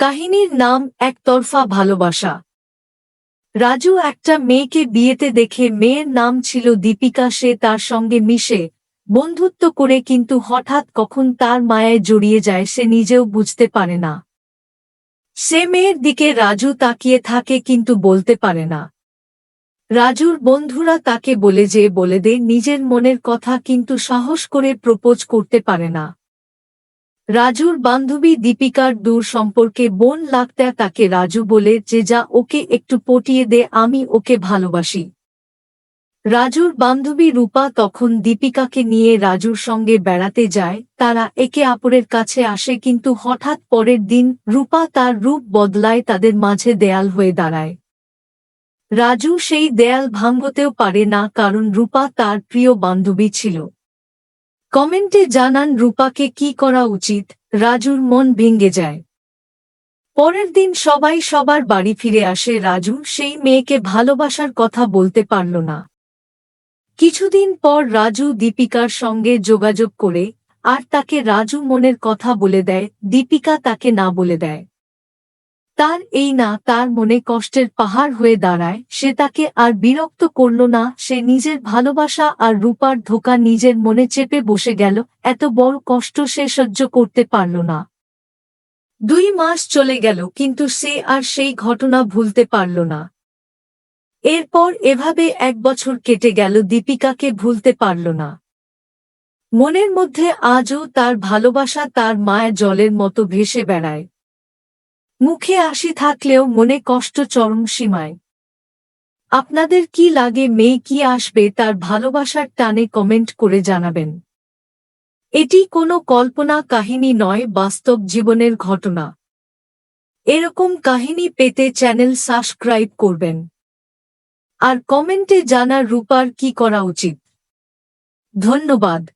কাহিনীর নাম একতরফা ভালোবাসা। রাজু একটা মেয়েকে বিয়েতে দেখে মেয়ের নাম ছিল দীপিকা, সে তার সঙ্গে মিশে, বন্ধুত্ব করে কিন্তু হঠাৎ কখন তার মায়ায় জড়িয়ে যায় সে নিজেও বুঝতে পারে না। সে মেয়ের দিকে রাজু তাকিয়ে থাকে কিন্তু বলতে পারে না। রাজুর বন্ধুরা তাকে বলে যে, বলে দে নিজের মনের কথা কিন্তু সাহস করে প্রপোজ করতে পারে না। রাজুর বান্ধবী দীপিকার দূর সম্পর্কে বোন লাগতে তাকে রাজু বলে, যে যা ওকে একটু পটিয়ে দে, আমি ওকে ভালোবাসি। রাজুর বান্ধবী রূপা তখন দীপিকাকে নিয়ে রাজুর সঙ্গে বেড়াতে যায়। তারা একে অপরের কাছে আসে, কিন্তু হঠাৎ পরের দিন রূপা তার রূপ বদলায়, তাদের মাঝে দেয়াল হয়ে দাঁড়ায়। রাজু সেই দেয়াল ভাঙ্গতেও পারে না, কারণ রূপা তার প্রিয় বান্ধবী ছিল। কমেন্টে জানান রূপাকে কি করা উচিত, রাজুর মন ভেঙে যায়। পরের দিন সবাই সবার বাড়ি ফিরে আসে রাজু, সেই মেয়েকে ভালোবাসার কথা বলতে পারল না। কিছুদিন পর রাজু দীপিকার সঙ্গে যোগাযোগ করে, আর তাকে রাজু মনের কথা বলে দেয়, দীপিকা তাকে না বলে দেয়। তার এই না তার মনে কষ্টের পাহাড় হয়ে দাঁড়ায়, সে তাকে আর বিরক্ত করল না, সে নিজের ভালোবাসা আর রূপার ধোকা নিজের মনে চেপে বসে গেল, এত বড় কষ্ট সে সহ্য করতে পারল না। দুই মাস চলে গেল, কিন্তু সে আর সেই ঘটনা ভুলতে পারল না। এরপর এভাবে এক বছর কেটে গেল, দীপিকাকে ভুলতে পারল না। মনের মধ্যে আজও তার ভালোবাসা তার মায়ের জলের মতো ভেসে বেড়ায়। মুখে আসি থাকলেও মনে কষ্ট চরম সীমায়। আপনাদের কি লাগে মেয়ে কি আসবে তার ভালোবাসার টানে কমেন্ট করে জানাবেন। এটি কোনো কল্পনা কাহিনী নয়, বাস্তব জীবনের ঘটনা। এরকম কাহিনী পেতে চ্যানেল সাবস্ক্রাইব করবেন। আর কমেন্টে জানা রূপার কি করা উচিত। ধন্যবাদ।